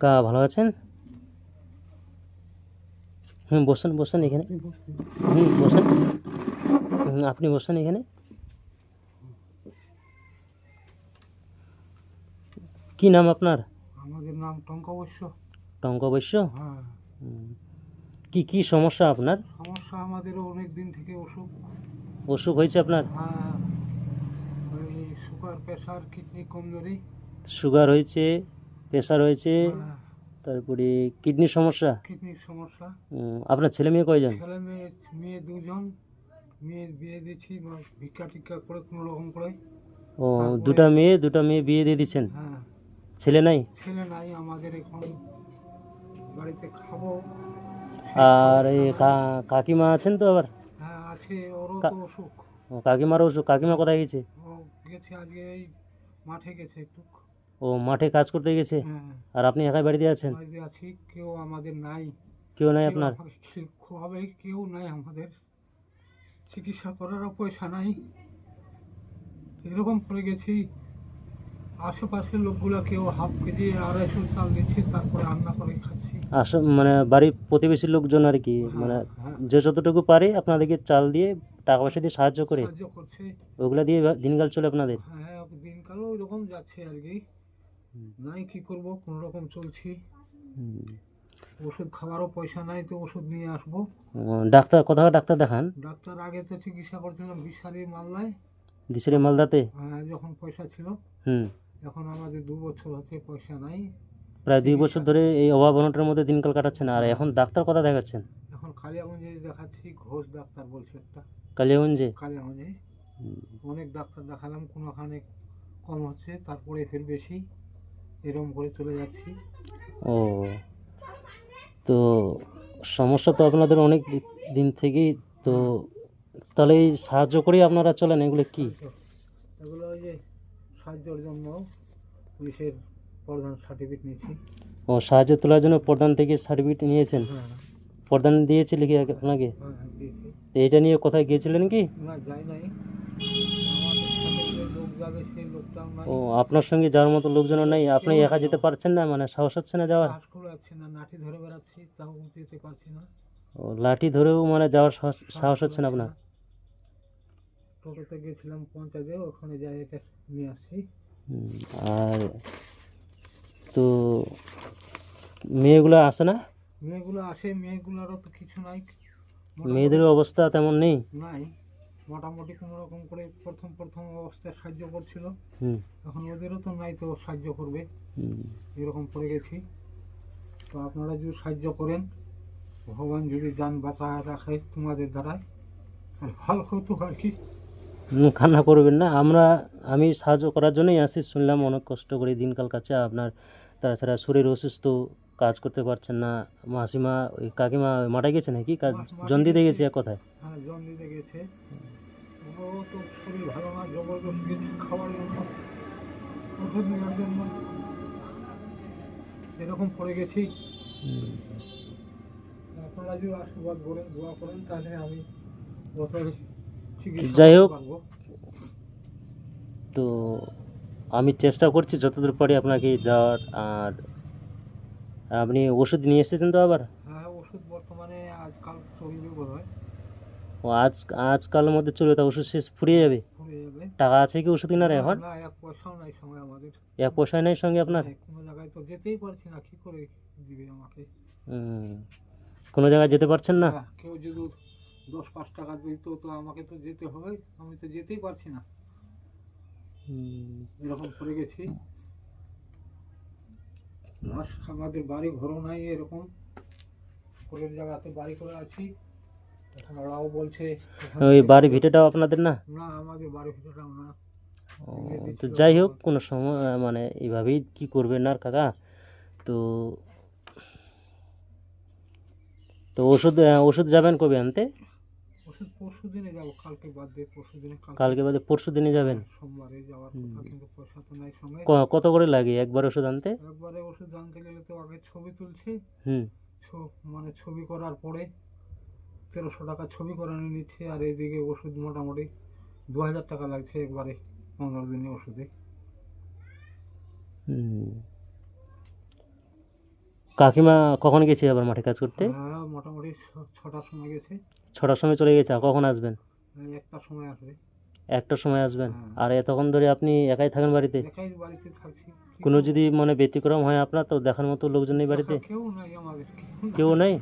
কা ভালো আছেন? হুম বসেন বসেন এখানে। হুম বসেন। আপনি বসেন এখানে। কি নাম আপনার? আমাদের নাম টঙ্কা বৈশ্য। টঙ্ক বৈশ্য? হ্যাঁ। কি কি সমস্যা আপনার? সমস্যা আমাদেরও অনেক দিন থেকে অসুখ। অসুখ হয়েছে আপনার? হ্যাঁ। প্রেশার কিডনি কমজোরি সুগার হয়েছে প্রেশার হয়েছে হ্যাঁ, তারপরে কিডনির সমস্যা? কিডনির সমস্যা। আপনার ছেলে মেয়ে কয়জন? ছেলে মেয়ে মেয়ে দুজন। মেয়ে বিয়ে দিয়েছি ভিক্ষা টিক্ষা করে কোনো রকম করে। ও দুটা মেয়ে দুটা মেয়ে বিয়ে দিয়ে দিচ্ছেন হ্যাঁ। ছেলে নাই? ছেলে নাই আমাদের এখন বাড়িতে খাব। আর এই কাকিমা আছেন তো আবার? হ্যাঁ আছে ওরও তো অসুখ। কাকিমারও অসুখ। কাকিমা কোথায় গেছে? গেছে আজকে এই মাঠে গেছে একটু। ও মাঠে কাজ করতে গেছে? হ্যাঁ। আর আপনি একাই বাড়িতে আছেন? বাড়িতে আছি কেউ আমাদের নাই। কেউ নাই কেউ আপনার? আমাকে খাওয়াবে কেউ নাই আমাদের। চিকিৎসা করারও পয়সা নাই। এরকম পড়ে গেছি। আশেপাশের লোকগুলো কেউ হাফ কেজি আড়াইশো চাল দিচ্ছে তারপরে রান্না করে খাচ্ছি। আস মানে বাড়ির প্রতিবেশী লোকজন আর কি হ্যাঁ, মানে হ্যাঁ, যে যতটুকু পারে আপনাদেরকে চাল দিয়ে টাকা পয়সা দিয়ে সাহায্য করে? সাহায্য করছে। ওগুলা দিয়ে দিনকাল চলে আপনাদের? হ্যাঁ দিনকালও ওইরকম যাচ্ছে আর কি। নাই কি করব কোন রকম চলছি। ওষুধ খাওয়ারও পয়সা নাই তো ওষুধ নিয়ে আসব। ডাক্তার কোথাও ডাক্তার দেখান? ডাক্তার আগে তো চিকিৎসা করছিলাম বিশারির মাল্লায় দিশিরে মালদাতে? হ্যাঁ, যখন পয়সা ছিল। হুম। এখন আমাদের দু বছর হচ্ছে পয়সা নাই। প্রায় দুই বছর ধরে এই অভাব অনটনের মধ্যে দিনকাল কাটাচ্ছেন। আর এখন ডাক্তার কথা দেখাচ্ছেন? এখন খালি কালিয়াগঞ্জে দেখাচ্ছি ঘোষ ডাক্তার বলছে একটা। কালিয়াগঞ্জে কালিয়াগঞ্জে অনেক ডাক্তার দেখালাম কোনোখানে কম হচ্ছে তারপরে ফের বেশি এরকম করে চলে যাচ্ছি। ও তো সমস্যা তো আপনাদের অনেক দিন থেকেই তো তাহলে এই সাহায্য করেই আপনারা চলেন এগুলো কি? এগুলো ওই যে সাহায্যের জন্য পুলিশের প্রধান সার্টিফিকেট নিয়েছি। ও সাহায্য তোলার জন্য প্রধান থেকে সার্টিফিকেট নিয়েছেন? হ্যাঁ। প্রধান দিয়েছে লিখে আপনাকে? হ্যাঁ হ্যাঁ, দিয়েছি। তো এটা নিয়ে কোথায় গিয়েছিলেন কি? ও আপনার সঙ্গে যাওয়ার মতো লোকজন নেই। আপনি একা যেতে পারছেন না? মানে সাহস হচ্ছে না যাওয়ার? ও লাঠি ধরেও মানে যাওয়ার সাহস হচ্ছে না আপনার? টোটোতে গেছিলাম পঞ্চায়েতে ওখানে যাই এটা নিয়ে আর তো মেয়েগুলো আসে না? মেয়েগুলো আসে মেয়েগুলোরও তো কিছু নাই। মেয়েদের অবস্থা তেমন নেই? নাই। মোটামুটি কোনো রকম করে প্রথম প্রথম অবস্থায় সাহায্য করছিল। এখন ওদেরও তো নাই তো সাহায্য করবে। এরকম পড়ে গেছি। তো আপনারা যদি সাহায্য করেন ভগবান যদি যান বাঁচায় রাখে তোমাদের দ্বারায় আর ভালো হতো আর কি। কান্না করবেন না। আমরা আমি সাহায্য করার জন্যই আসি। শুনলাম অনেক কষ্ট করে দিনকাল কাছে আপনার তাছাড়া শরীর অসুস্থ। কাজ করতে পারছেন না। মাসিমা ওই কাকিমা মাঠে গেছে নাকি? কাজ জন দিতে গেছে। এক কথায়? হ্যাঁ জন গেছে। ও তো শরীর ভালো না জবরদস্ত গেছে খাওয়ার জন্য ওষুধ নেওয়ার জন্য এরকম পড়ে গেছি। হুম। আপনারা যদি আশীর্বাদ করেন দোয়া করেন তাহলে আমি বছর যাই হোক, তো আমি চেষ্টা করছি যতদূর পারি আপনাকে দেওয়ার আর আপনি ওষুধ নিয়ে এসেছেন তো আবার? হ্যাঁ ওষুধ বর্তমানে আজকাল চলবে বোধ হয়। ও আজ আজকালের মধ্যে চলবে তা ওষুধ শেষ ফুরিয়ে যাবে। টাকা আছে কি ওষুধ কেনার এখন? এক পয়সাও নাই সময় আমাদের। এক পয়সা নেই সঙ্গে আপনার? হ্যাঁ, কোনো জায়গায় তো যেতেই পারছি না কি করে দিবে আমাকে? কোনো জায়গায় যেতে পারছেন না? হ্যাঁ, কেউ যদি দশ পাঁচ টাকা দিত তো আমাকে তো যেতে হবে আমি তো যেতেই পারছি না। এরকম পড়ে গেছি। প্লাস আমাদের বাড়ি ঘরও নাই এরকম। পরের জায়গাতে বাড়ি করে আছি। ওরাও বলছে ওই বাড়ি ভিটেটাও আপনাদের না? না আমাদের বাড়ি না। তো যাই হোক কোনো সময় মানে এইভাবেই কি করবেন আর কাকা? তো তো ওষুধ ওষুধ যাবেন কবে আনতে? পরশু দিনে যাব কালকে বাদ দিয়ে পরশু দিনে কালকে বাদে পরশু দিনে যাবেন? সোমবারে যাওয়ার কথা কিন্তু পয়সা তো নাই সঙ্গে। কত করে লাগে একবার ওষুধ আনতে? একবারে ওষুধ আনতে গেলে তো আগে ছবি তুলছে। হুম। মানে ছবি করার পরে তেরোশো টাকা ছবি করানো নিচ্ছে আর এদিকে ওষুধ মোটামুটি দু হাজার টাকা লাগছে একবারে পনেরো দিনে ওষুধে। হুম। কাকিমা কখন গেছে আবার মাঠে কাজ করতে? হ্যাঁ মোটামুটি ছটার সময় গেছে। ছটার সময় চলে গেছে আর কখন আসবেন? এই একটার সময় আসবে। একটার সময় আসবেন? হ্যাঁ। আর এতক্ষণ ধরে আপনি একাই থাকেন বাড়িতে? একাই বাড়িতে থাকছি কোনো যদি মানে ব্যতিক্রম হয় আপনার তো দেখার মতো লোকজন নেই বাড়িতে? কেউ নাই আমাদের। কেউ নেই?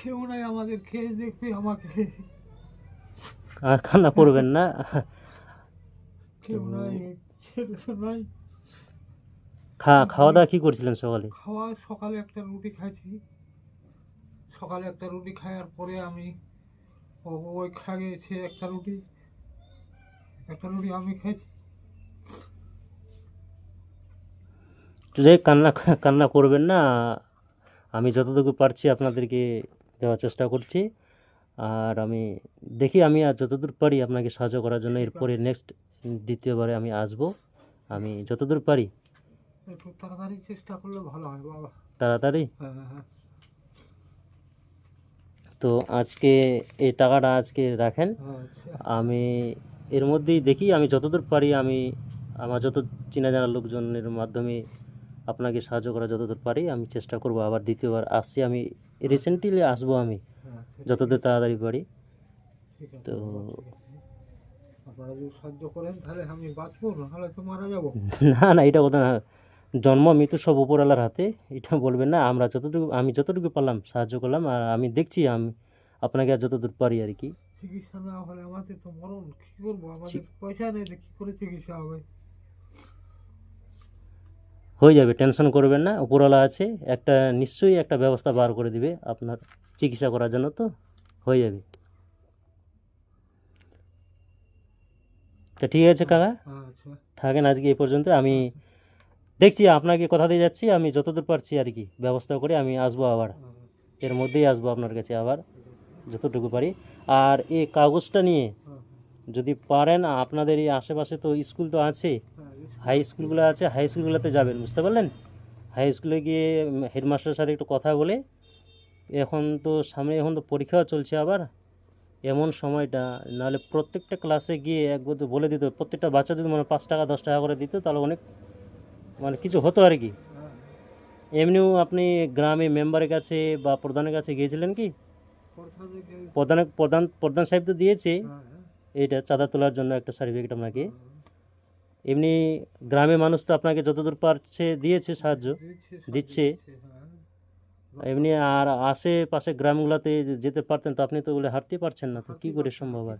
কেউ আমাদের। খেয়ে দেখবে আমাকে? আর কান্না করবেন না? কেউ নাই ছেলে নাই। খা খাওয়া দাওয়া কি করছিলেন সকালে? খাওয়া সকালে একটা রুটি খাইছি। সকালে একটা রুটি খাওয়ার পরে আমি ওই খাইয়েছে একটা রুটি একটা রুটি আমি খাইছি। যাই কান্না কান্না করবেন না। আমি যতটুকু পারছি আপনাদেরকে দেওয়ার চেষ্টা করছি। আর আমি দেখি আমি আর যতদূর পারি আপনাকে সাহায্য করার জন্য। এরপরে নেক্সট দ্বিতীয়বারে আমি আসব। আমি যতদূর পারি একটু তাড়াতাড়ি চেষ্টা করলে ভালো হয় বাবা। তাড়াতাড়ি? হ্যাঁ হ্যাঁ তো আজকে এই টাকাটা আজকে রাখেন। আচ্ছা। আমি এর মধ্যেই দেখি আমি যতদূর পারি আমি আমার যত চেনা জানা লোকজনের মাধ্যমে আপনাকে সাহায্য করা যতদূর পারি আমি চেষ্টা করব আবার দ্বিতীয়বার আসছি। আমি রিসেন্টলি আসব আমি আচ্ছা, যতদূর তাড়াতাড়ি পারি। তো-। আপনারা যদি সাহায্য করেন তাহলে আমি বাঁচবো নাহলে তো মারা যাব। না না এটা কথা না। জন্ম মৃত্যু সব উপরওয়ালার হাতে। এটা বলবেন না আমরা যতটুকু আমি যতটুকু পারলাম সাহায্য করলাম আর আমি দেখছি আমি আপনাকে আর যতদূর পারি আর কি। চিকিৎসা না হলে আমাদের তো মরণ কি করব? আমাদের পয়সা নেই তো করে চিকিৎসা হবে? হয়ে যাবে টেনশন করবেন না উপরওয়ালা আছে একটা নিশ্চয়ই একটা ব্যবস্থা বার করে দিবে আপনার চিকিৎসা করার জন্য তো হয়ে যাবে। তা ঠিক আছে কাকা? আচ্ছা। থাকেন আজকে এই পর্যন্ত আমি দেখছি, আপনাকে কথা দিয়ে যাচ্ছি, আমি যতদূর পারছি আর কি ব্যবস্থা করে আমি আসব আবার। এর মধ্যেই আসব আপনার কাছে আবার, যতটুকু পারি। আর এই কাগজটা নিয়ে যদি পারেন, আপনাদের এই আশেপাশে তো স্কুল তো আছে। হাই স্কুলগুলো আছে, হাই স্কুলগুলোতে যাবেন, বুঝতে পারলেন? হাই স্কুলে গিয়ে হেডমাস্টারের সাথে একটু কথা বলে, এখন তো সামনে, এখন তো পরীক্ষাও চলছে আবার। এমন সময়টা, নাহলে প্রত্যেকটা ক্লাসে গিয়ে একবার বলে দিত, প্রত্যেকটা বাচ্চা যদি মানে পাঁচ টাকা, দশ টাকা করে দিত, তাহলে অনেক মানে কিছু হতো আর কি। এমনিও আপনি গ্রামে মেম্বারের কাছে বা প্রধানের কাছে গিয়েছিলেন কি? প্রধান প্রধান প্রধান সাহেব তো দিয়েছে। এইটা চাঁদা তোলার জন্য একটা সার্টিফিকেট আপনাকে। এমনি গ্রামে মানুষ তো আপনাকে যতদূর পারছে দিয়েছে সাহায্য, দিচ্ছে। এমনি আর আশেপাশে গ্রামগুলোতে যেতে পারতেন তো আপনি তো বলে হাঁটতে পারছেন না তো, কী করে সম্ভব আর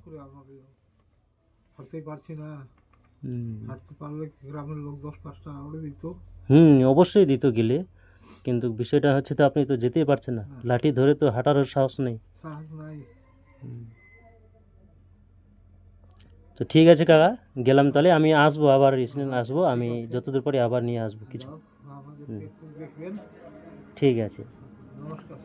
পারছি না। হাঁটতে পারলে গ্রামের লোক দশ পাঁচ টাকা করে দিত। হুম অবশ্যই দিত গেলে। কিন্তু বিষয়টা হচ্ছে তো আপনি তো যেতেই পারছেন না। লাঠি ধরে তো হাঁটারও সাহস নেই। সাহস নাই। তো ঠিক আছে কাকা গেলাম তাহলে। আমি আসব আবার রিসেন্ট আসব। আমি যতদূর পারি আবার নিয়ে আসব কিছু। ঠিক আছে। নমস্কার।